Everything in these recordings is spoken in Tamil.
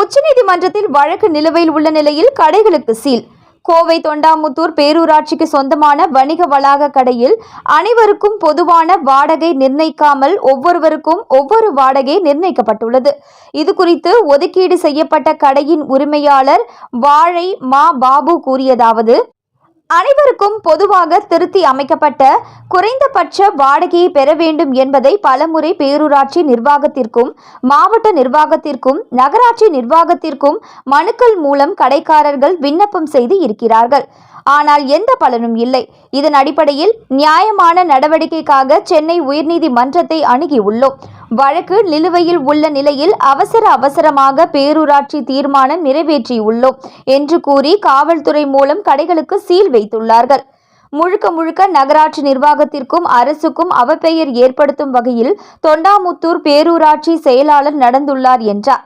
உச்சநீதிமன்றத்தில் வழக்கு நிலுவையில் உள்ள நிலையில் கடைகளுக்கு சீல். கோவை தொண்டாமுத்தூர் பேரூராட்சிக்கு சொந்தமான வணிக வளாக கடையில் அனைவருக்கும் பொதுவான வாடகை நிர்ணயிக்காமல் ஒவ்வொருவருக்கும் ஒவ்வொரு வாடகை நிர்ணயிக்கப்பட்டுள்ளது. இது குறித்து ஒதுக்கீடு செய்யப்பட்ட கடையின் உரிமையாளர் வாழை மா பாபு கூறியதாவது அனைவருக்கும் பொதுவாக திருத்தி அமைக்கப்பட்ட குறைந்தபட்ச வாடகையை பெற வேண்டும் என்பதை பலமுறை பேரூராட்சி நிர்வாகத்திற்கும் மாவட்ட நிர்வாகத்திற்கும் நகராட்சி நிர்வாகத்திற்கும் மனுக்கள் மூலம் கடைக்காரர்கள் விண்ணப்பம் செய்து இருக்கிறார்கள். ஆனால் எந்த பலனும் இல்லை. இதன் அடிப்படையில் நியாயமான நடவடிக்கைக்காக சென்னை உயர்நீதிமன்றத்தை அணுகியுள்ளோம். வழக்கு நிலுவையில் உள்ள நிலையில் அவசர அவசரமாக பேரூராட்சி தீர்மானம் நிறைவேற்றியுள்ளோம் என்று கூறி காவல்துறை மூலம் கடைகளுக்கு சீல் வைத்துள்ளார்கள். முழுக்க முழுக்க நகராட்சி நிர்வாகத்திற்கும் அரசுக்கும் அவப்பெயர் ஏற்படுத்தும் வகையில் தொண்டாமுத்தூர் பேரூராட்சி செயலாளர் நடந்துள்ளார் என்றார்.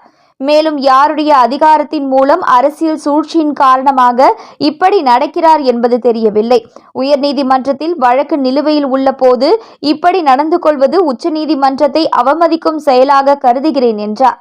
மேலும் யாருடைய அதிகாரத்தின் மூலம் அரசியல் சூழ்ச்சியின் காரணமாக இப்படி நடக்கிறார் என்பது தெரியவில்லை. உயர்நீதிமன்றத்தில் வழக்கு நிலுவையில் உள்ள போது இப்படி நடந்து கொள்வது உச்சநீதிமன்றத்தை அவமதிக்கும் செயலாக கருதுகிறேன் என்றார்.